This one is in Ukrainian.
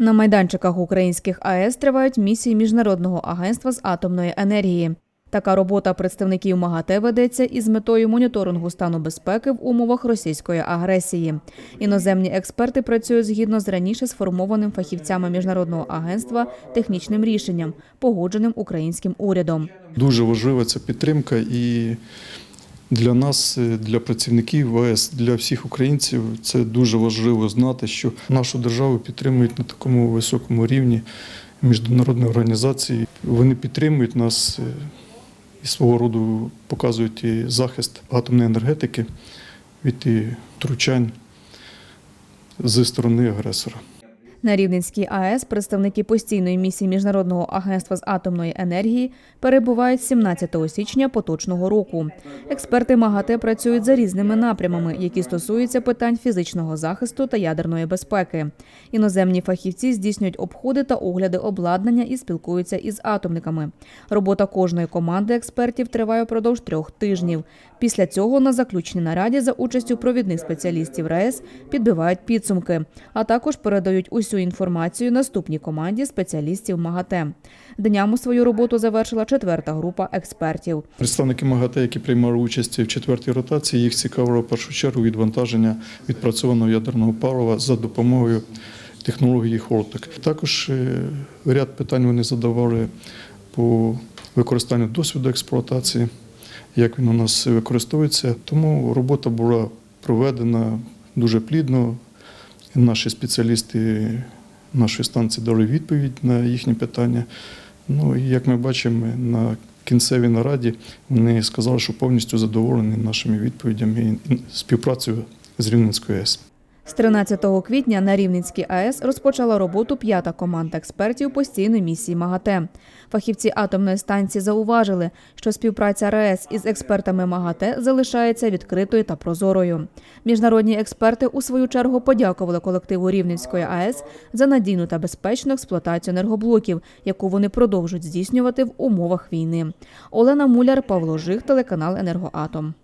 На майданчиках українських АЕС тривають місії Міжнародного агентства з атомної енергії. Така робота представників МАГАТЕ ведеться із метою моніторингу стану безпеки в умовах російської агресії. Іноземні експерти працюють згідно з раніше сформованим фахівцями міжнародного агентства технічним рішенням, погодженим українським урядом. Дуже важлива ця підтримка і для нас, е, для працівників ВАЕС, для всіх українців це дуже важливо знати, що нашу державу підтримують на такому високому рівні міжнародні організації. Вони підтримують нас е, і свого роду показують і захист атомної енергетики від і втручань зі сторони агресора. На Рівненській АЕС представники постійної місії Міжнародного агентства з атомної енергії перебувають 17 січня поточного року. Експерти МАГАТЕ працюють за різними напрямами, які стосуються питань фізичного захисту та ядерної безпеки. Іноземні фахівці здійснюють обходи та огляди обладнання і спілкуються із атомниками. Робота кожної команди експертів триває впродовж трьох тижнів. Після цього на заключній нараді за участю провідних спеціалістів РАЕС підбивають підсумки, а також передають усю інформацію наступній команді спеціалістів МАГАТЕ. Днями свою роботу завершила четверта група експертів. Представники МАГАТЕ, які приймали участь в четвертій ротації, їх цікавило в першу чергу відвантаження відпрацьованого ядерного палива за допомогою технології Хортек. Також е, ряд питань вони задавали по використанню досвіду експлуатації, як він у нас використовується. Тому робота була проведена дуже плідно. Наші спеціалісти нашої станції дали відповідь на їхні питання. Ну і як ми бачимо, на кінцевій нараді вони сказали, що повністю задоволені нашими відповідями і співпрацею з Рівненською АЕС. З 13 квітня на Рівненській АЕС розпочала роботу п'ята команда експертів постійної місії МАГАТЕ. Фахівці атомної станції зауважили, що співпраця РАЕС із експертами МАГАТЕ залишається відкритою та прозорою. Міжнародні експерти у свою чергу подякували колективу Рівненської АЕС за надійну та безпечну експлуатацію енергоблоків, яку вони продовжують здійснювати в умовах війни. Олена Муляр, Павло Жих, телеканал Енергоатом.